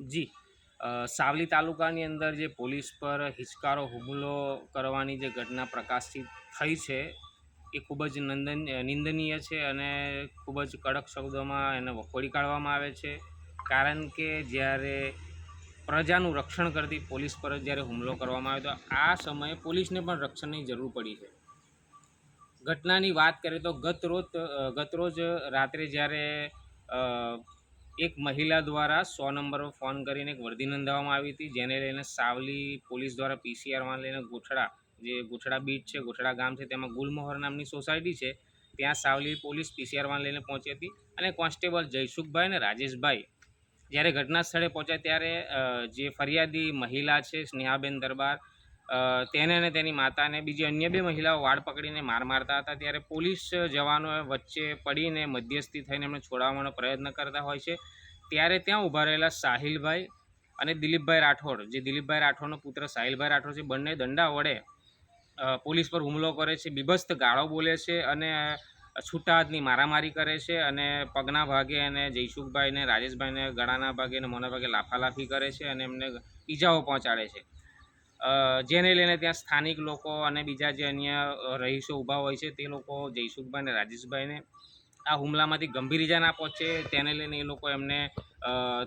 જી. સાવલી તાલુકાની અંદર જે પોલીસ પર હિચકારો, હુમલો કરવાની જે ઘટના પ્રકાશિત થઈ છે, એ ખૂબ જ નંદન, નિંદનીય છે અને ખૂબ જ કડક શબ્દોમાં એને વખોડી કાઢવામાં આવે છે. કારણ કે જ્યારે પ્રજાનું રક્ષણ કરતી પોલીસ પર જ્યારે હુમલો કરવામાં આવે તો આ સમયે પોલીસને પણ રક્ષણની જરૂર પડી છે. ઘટનાની વાત કરીએ તો ગત રોજ ગતરોજ રાત્રે જ્યારે એક મહિલા દ્વારા સો નંબર પર ફોન કરીને એક વર્દી નોંધાવવામાં આવી હતી, જેને લઈને સાવલી પોલીસ દ્વારા પીસીઆરમાં લઈને ગોઠડા, જે ગોઠડા બીચ છે, ગોઠડા ગામ છે, તેમાં ગુલમોહર નામની સોસાયટી છે, ત્યાં સાવલી પોલીસ પીસીઆરમાં લઈને પહોંચી હતી અને કોન્સ્ટેબલ જયસુખભાઈ અને રાજેશભાઈ જ્યારે ઘટના સ્થળે પહોંચ્યા ત્યારે જે ફરિયાદી મહિલા છે, સ્નેહાબેન દરબાર તેને અને તેની માતાને, બીજી અન્ય બે મહિલાઓ વાળ પકડીને માર મારતા હતા. ત્યારે પોલીસ જવાનો વચ્ચે પડીને મધ્યસ્થી થઈને એમને છોડાવવાનો પ્રયત્ન કરતા હોય છે. ત્યારે ત્યાં ઊભા રહેલા સાહિલભાઈ અને દિલીપભાઈ રાઠોડ, જે દિલીપભાઈ રાઠોડનો પુત્ર સાહિલભાઈ રાઠોડ છે, બંને દંડા વડે પોલીસ પર હુમલો કરે છે, બીભસ્ત ગાળો બોલે છે અને છૂટા હાથની મારામારી કરે છે અને પગના ભાગે અને જયસુખભાઈને, રાજેશભાઈને ગળાના ભાગે અને મોના ભાગે લાફાલાફી કરે છે અને એમને ઈજાઓ પહોંચાડે છે. જેને લઈને ત્યાં સ્થાનિક લોકો અને બીજા જે અન્ય રહીશો ઊભા હોય છે, તે લોકો જયસુખભાઈ અને રાજેશભાઈને આ હુમલામાંથી ગંભીર ઈજા ના પહોંચે, તેને લઈને એ લોકો એમને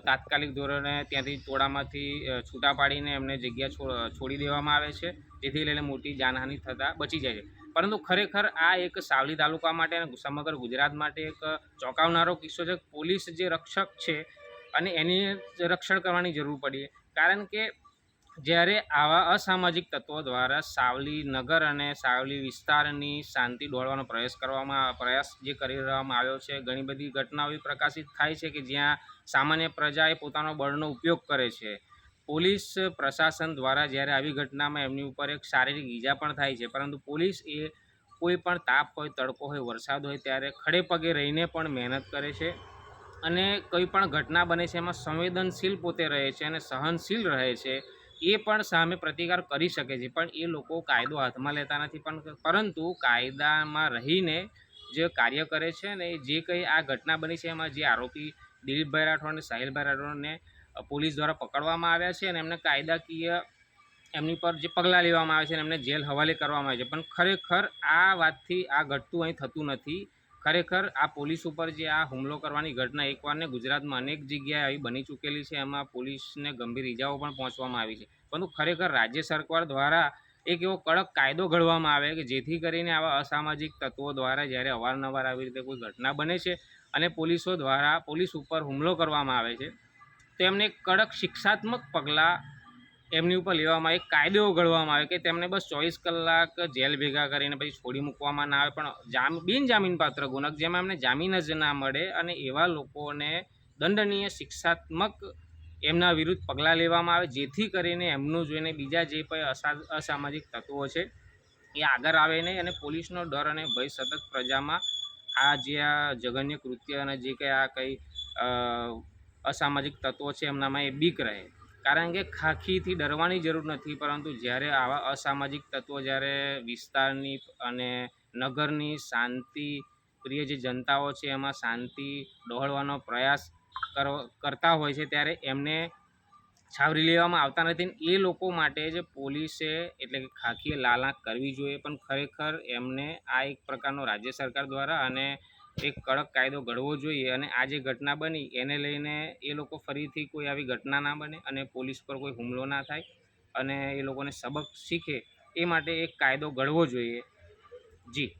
તાત્કાલિક ધોરણે ત્યાંથી ટોળામાંથી છૂટા પાડીને એમને જગ્યા છોડી દેવામાં આવે છે, જેથી લઈને મોટી જાનહાનિ થતાં બચી જાય છે. પરંતુ ખરેખર આ એક સાવલી તાલુકા માટે અને સમગ્ર ગુજરાત માટે એક ચોંકાવનારો કિસ્સો છે. પોલીસ જે રક્ષક છે અને એની રક્ષણ કરવાની જરૂર પડી. કારણ કે જ્યારે આવા અસામાજિક તત્વો દ્વારા સાવલી નગર અને સાવલી વિસ્તારની શાંતિ દોડવાનો પ્રયાસ કરવામાં, પ્રયાસ જે કરી રહેવામાં આવ્યો છે, ઘણી બધી ઘટનાઓ પ્રકાશિત થાય છે કે જ્યાં સામાન્ય પ્રજાએ પોતાનો બળનો ઉપયોગ કરે છે. પોલીસ પ્રશાસન દ્વારા જ્યારે આવી ઘટનામાં એમની ઉપર એક શારીરિક ઈજા પણ થાય છે, પરંતુ પોલીસ એ કોઈ પણ તાપ હોય, તડકો હોય, વરસાદ હોય ત્યારે ખડે પગે રહીને પણ મહેનત કરે છે અને કોઈ પણ ઘટના બને છે એમાં સંવેદનશીલ પોતે રહે છે અને સહનશીલ રહે છે. એ પણ સામે પ્રતિકાર કરી શકે છે. પણ એ લોકો કાયદો હાથમાં લેતા નથી. પણ પરંતુ કાયદામાં રહીને જે કાર્ય કરે છે ને, જે કંઈ આ ઘટના બની છે, એમાં જે આરોપી દિલીપભાઈ રાઠોડ અને સાહિલભાઈ રાઠોડને પોલીસ દ્વારા પકડવામાં આવ્યા છે અને એમને કાયદાકીય એમની પર જે પગલાં લેવામાં આવે છે અને એમને જેલ હવાલે કરવામાં આવે છે. પણ ખરેખર આ વાતથી આ ઘટતું અહીં થતું નથી. ખરેખર આ પોલીસ ઉપર જે આ હુમલો કરવાની ઘટના એકવાર ને ગુજરાતમાં અનેક જગ્યાએ આવી બની ચૂકેલી છે. એમાં પોલીસને ગંભીર ઇજાઓ પણ પહોંચવામાં આવી છે. પરંતુ ખરેખર રાજ્ય સરકાર દ્વારા એક એવો કડક કાયદો ઘડવામાં આવે કે જેથી કરીને આવા અસામાજિક તત્વો દ્વારા જ્યારે અવારનવાર આવી રીતે કોઈ ઘટના બને છે અને પોલીસો દ્વારા પોલીસ ઉપર હુમલો કરવામાં આવે છે તો એમને કડક શિક્ષાત્મક પગલાં એમની ઉપર લેવામાં એક કાયદો ઘડવામાં આવે કે તેમને બસ ચોવીસ કલાક જેલ ભેગા કરીને પછી છોડી મૂકવામાં ના આવે. પણ જામ બિનજામીનપાત્ર ગુનક, જેમાં એમને જામીન જ ના મળે અને એવા લોકોને દંડનીય શિક્ષાત્મક એમના વિરુદ્ધ પગલાં લેવામાં આવે, જેથી કરીને એમનું જોઈને બીજા જે પણ અસા, અસામાજિક તત્વો છે, એ આગળ આવે નહીં અને પોલીસનો ડર અને ભય સતત પ્રજામાં આ જે આ જઘન્ય કૃત્ય અને જે કંઈ આ કંઈ અસામાજિક તત્વો છે એમનામાં એ બીક રહે. કારણ કે ખાખીથી ડરવાની જરૂર નથી, પરંતુ જ્યારે આવા અસામાજિક તત્વો જ્યારે વિસ્તારની અને નગરની શાંતિ પ્રિય જે જનતાઓ છે, એમાં શાંતિ ડહોળવાનો પ્રયાસ કરો, કરતા હોય છે, ત્યારે એમને છાવરી લેવામાં આવતા નથી. એ લોકો માટે જે પોલીસે એટલે કે ખાખીએ લાલાંક કરવી જોઈએ. પણ ખરેખર એમને આ એક પ્રકારનો રાજ્ય સરકાર દ્વારા અને એક કડક કાયદો ઘડવો જોઈએ અને આ જે ઘટના બની એને લઈને એ લોકો ફરીથી કોઈ આવી ઘટના ના બને અને પોલીસ પર કોઈ હુમલો ના થાય અને એ લોકોને સબક શીખે એ માટે એક કાયદો ઘડવો જોઈએ. જી.